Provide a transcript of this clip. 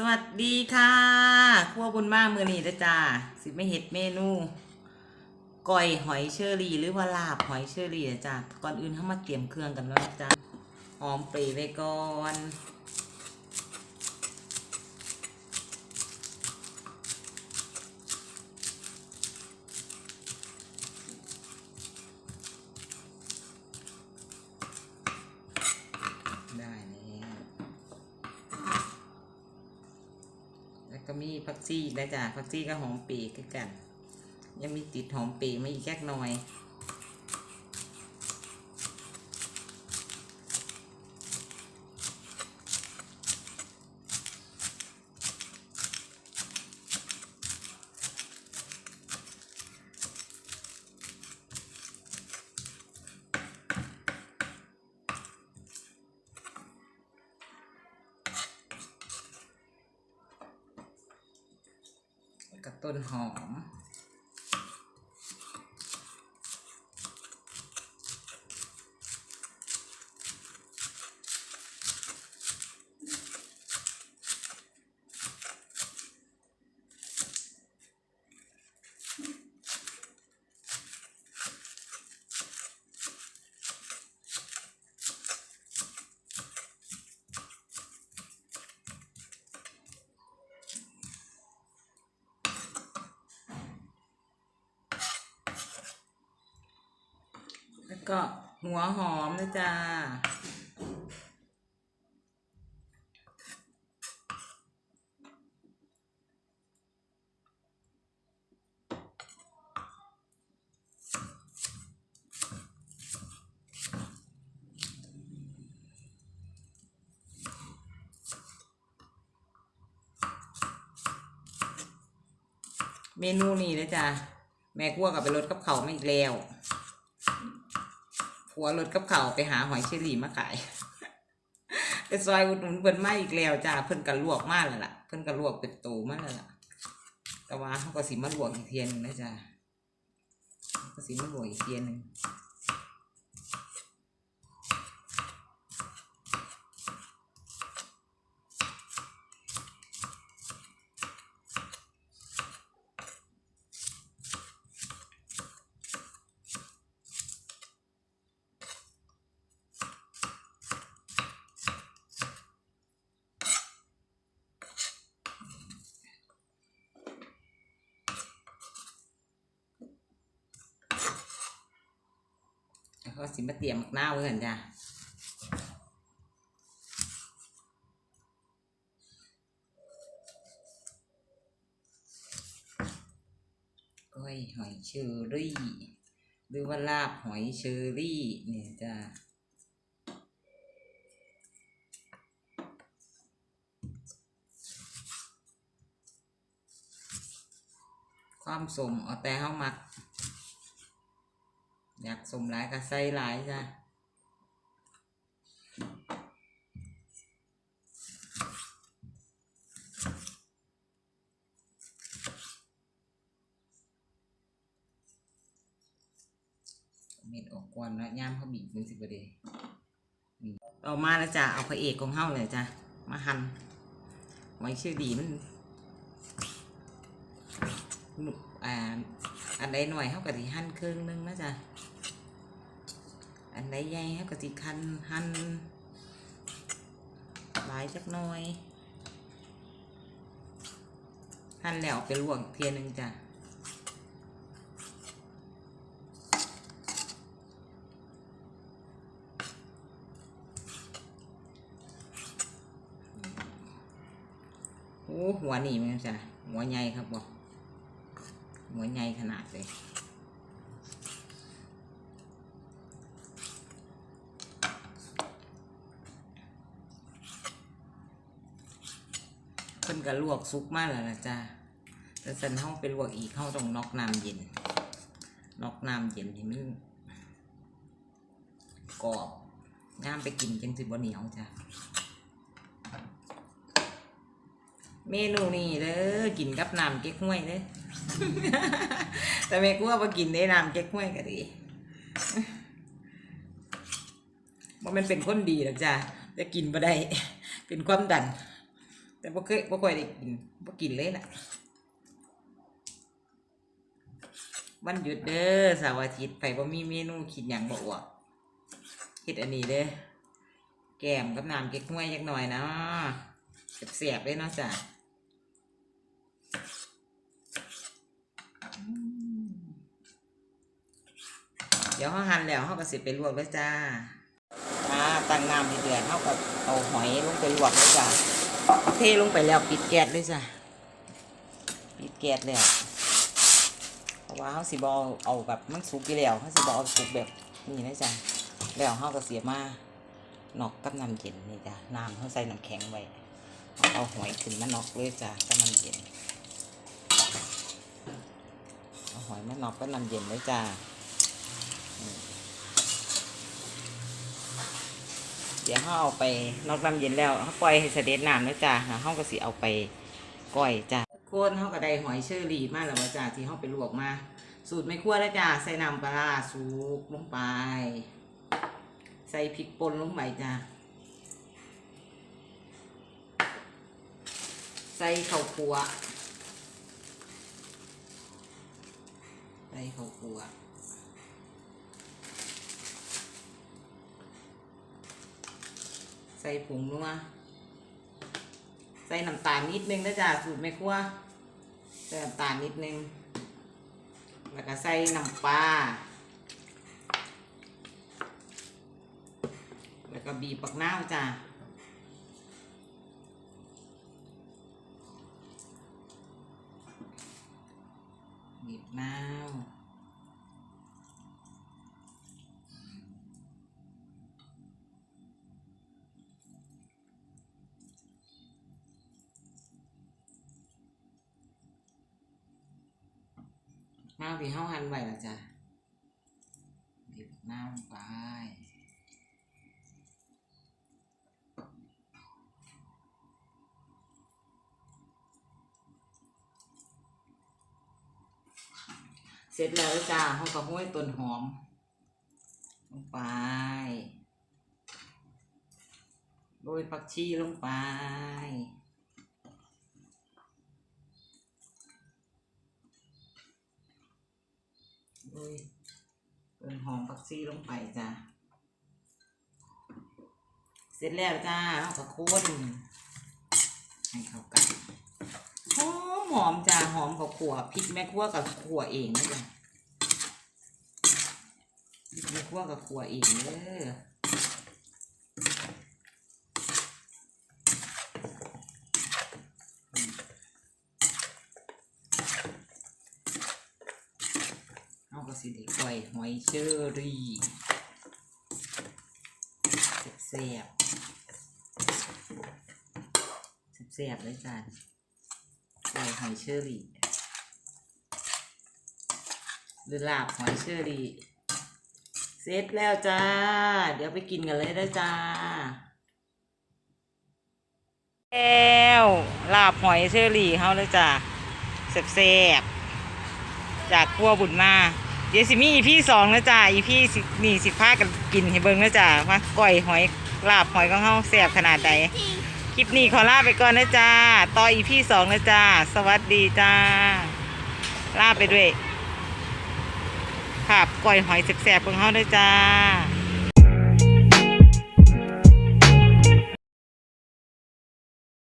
สวัสดีค่ะขั้วบุญมากมือนี่นะจ้าสิไม่เห็ดเมนูก่อยหอยเชอรี่หรือว่าลาบหอยเชอรี่นะจ้าก่อนอื่นเข้ามาเตรียมเครื่องกันแล้วนะจ้าหอมปรีไว้ก่อน แล้วก็มีผักชีนะจ๊ะผักชีก็หอมปีกกัน ยังมีติดหอมปีมาอีกแค่หน่อย ต้นหอม ก็หัวหอมนะจ๊ะเมนูนี้นะจ๊ะ แม่กลัวกับไปรถกับเขาวมาอีกแล้ว ขัวรถกับเขาไปหาหอยเชอรี่มาขายไปซอยอุดหนุนเพิ่นมาอีกแล้วจ้าเพิ่นก็ลวกมากแล้วล่ะ เพิ่นก็ลวกเป็นตูมากแล้วล่ะ แต่ว่าเขาก็สิมาลวกอีกเทียหนึงนะจ้าก็สิมาลวกอีกเทียหนึง ก็สิมาเตรียมหมักนาวไว้กันจ้าก้อยหอยเชอรี่หรือว่าลาบหอยเชอรี่เนี่ยจ้าความสมเอาแต่เฮามัก อยากสมหลายก็ใส่หลายจ้ะเม็ดออกก่อนแล้วย่ามเขาบีบมันสิบเดยต่อมาแล้วจ้ะเอาพระเอกของเฮาเลยจ้ะมาหั่นไว้ชื่อดีมันหนุอ่าอันใดหน่อยเขาก็สิหั่นครึ่งนึงนะจ้ะ อันใดใหญ่เขาก็สิคันหั่นหลายจักหน่อยหั่นแล้วไปลวกเทียหนึงจ้ะโอ้หัวหนีมันจ้ะหัวใหญ่ครับบอกหัวใหญ่ขนาดเลย พิ่นก็ลวกซุกมาแล้วนะจ้าแต่สันห้องเป็นลวกอีกเข้าต้องนอกน้ำเย็นนอกน้ำเย็นให้มันกรอบย่ามไปกินจังสิบ่เหนียวจ้าเมนูนี้เด้อกินกับน้ำเก๊กห้วยเด้อแต่แม่กูว่ากินได้น้ำเก๊กห้วยก็ดีว่ามันเป็นคนดีหรอกจ้าแต่กินบ่ได้เป็นความดัน แต่บ่เคยบ่ค่อยได้กินบ่กินเลยล่ะวันหยุดเด้อเสาร์อาทิตย์ไปบ่มีเมนูคิดหยังบ่อวกเฮ็ดอันนี้เด้อแกมกับน้ำเก๊กฮวยจักหน่อยเนาะแซ่บๆเลยเนาะจ้ะเดี๋ยวเฮาหั่นแล้วเฮาก็สิไปลวกเลยจ้าอ่าตั้งน้ำเดือดเฮาก็เอาหอยลงไปลวกเลยจ้ะ เทลงไปแล้วปิดแก๊สเลยจ้ะปิดแก๊สแล้วเพราะว่าเขาสิบอาเอาแบบมันสุกไปแล้วเขาสิบเอาสุกแบบนี้นะจ๊ะแล้วเขาก็เสียมานอกกับน้ำเย็นนี่จ้ะน้ำเขาใส่น้ำแข็งไว้เอาหอยขึ้นมานอกเลยจ้ะกับน้ำเย็นเอาหอยมานอกกับน้ำเย็นเลยจ้ะอืม เดี๋ยวเขาเอาไปนอกน้ำเย็นแล้วเขาปล่อยให้เสด็จน้ำนะจ้ะแล้วเขาก็สิเอาไปก้อยจ้ะโคนเขาก็ได้หอยเชอรี่มาแล้วว่าจ้าที่เขาไปลวกมา สูตรไม่คั่วแล้วจ้าใส่น้ำปลาร้าสุกลงไป ใส่พริกป่นลงไปจ้าใส่ข้าวคั่วใส่ข้าวคั่ว ใส่ผงนัวใส่น้ำตาลนิดนึงนะจ๊ะสูตรไม่คั่วใส่น้ำตาลนิดนึง แล้วก็ใส่น้ำปลาแล้วก็บีบปักน้าวจ้ะบีบน้าว น้าที่เฮาหั่นไว้ล้วจ้ะบีบน้าวลงไปเสร็จแล้วจ้าเขาก็ห้อยต้นหอม ลงไปโรยผักชีลงไป เลยต้นหอมผักชีลงไปจ้าเสร็จแล้วจ้าเขาก็คนให้เข้ากันหอมหอมจ้าหอมกับขัวพริกแม่ขั่วกับขัวเองนี่จ้ะพริกแม่ขั่วกับขัวเองเด้อเอาก็ สิได้กล้วยหอยเชอรี่แซ่บแซ่บเลยจ้าใส่หอยเชอรี่หรือลาบหอยเชอรี่เสร็จแล้วจ้า เดี๋ยวไปกินกันเลยนะจ้าแล้วลาบหอยเชอรี่เฮาเลยจ้าแซ่บๆจากกัวบุญมา เดี๋ยวสิมีอีพี่สองนะจ้าอีพี่นี่สิพากันกินให้เบิ้งนะจ้ามาก่อยหอยลาบหอยของเฮาแซ่บขนาดใดคลิปนี้ขอลาไปก่อนนะจ้าต่ออีพี่สองนะจ้าสวัสดีจ้าลาไปด้วยภาพก่อยหอยแสบๆของเขาด้วยจ้า